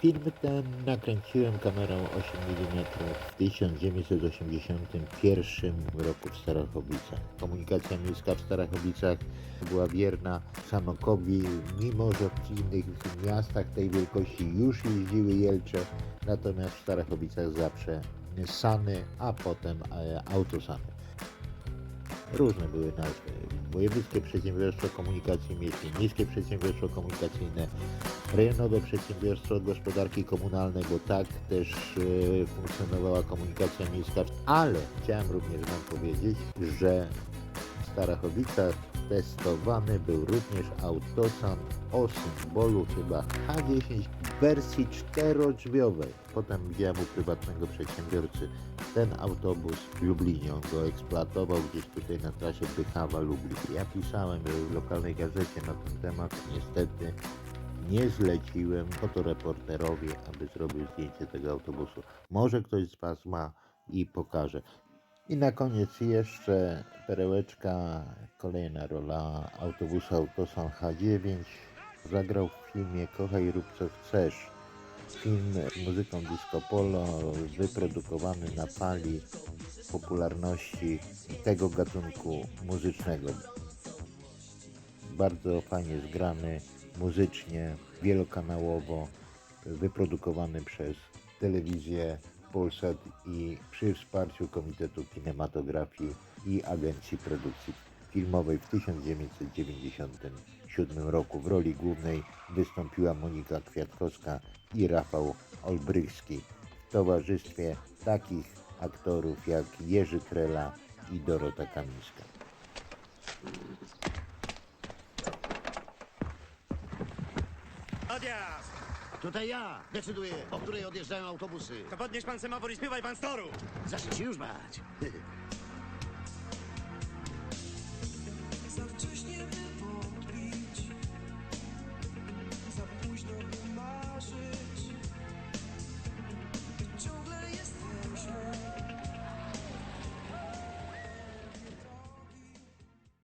Film ten nakręciłem kamerą 8 mm w 1981 roku w Starachowicach. Komunikacja miejska w Starachowicach była wierna Sanokowi, mimo że w innych miastach tej wielkości już jeździły Jelcze, natomiast w Starachowicach zawsze Sany, a potem e, Autosany. Różne były nazwy. Wojewódzkie Przedsiębiorstwo Komunikacji Miejskiej, Miejskie Przedsiębiorstwo Komunikacyjne, Rejonowe Przedsiębiorstwo Gospodarki Komunalnej, bo tak też e, funkcjonowała komunikacja miejska. Ale chciałem również Wam powiedzieć, że w Starachowicach testowany był również autosan o symbolu chyba H10 w wersji czterodrzwiowej. Potem widziałem u prywatnego przedsiębiorcy ten autobus w Lublinie. On go eksploatował gdzieś tutaj na trasie Bychawa-Lublin. Ja pisałem w lokalnej gazecie na ten temat. Niestety nie zleciłem fotoreporterowi, aby zrobił zdjęcie tego autobusu. Może ktoś z Was ma i pokaże. I na koniec jeszcze perełeczka, kolejna rola autobusu Autosan H9. Zagrał w filmie Kochaj rób co chcesz. Film z muzyką disco polo wyprodukowany na fali popularności tego gatunku muzycznego. Bardzo fajnie zgrany muzycznie, wielokanałowo, wyprodukowany przez telewizję Polsat i przy wsparciu Komitetu Kinematografii i Agencji Produkcji Filmowej w 1997 roku. W roli głównej wystąpiła Monika Kwiatkowska i Rafał Olbrychski w towarzystwie takich aktorów jak Jerzy Krela i Dorota Kamińska. Odjazd! Tutaj ja decyduję, o której odjeżdżają autobusy. To podnieś pan semafor i śpiewaj pan z toru! Zacznij się już bać.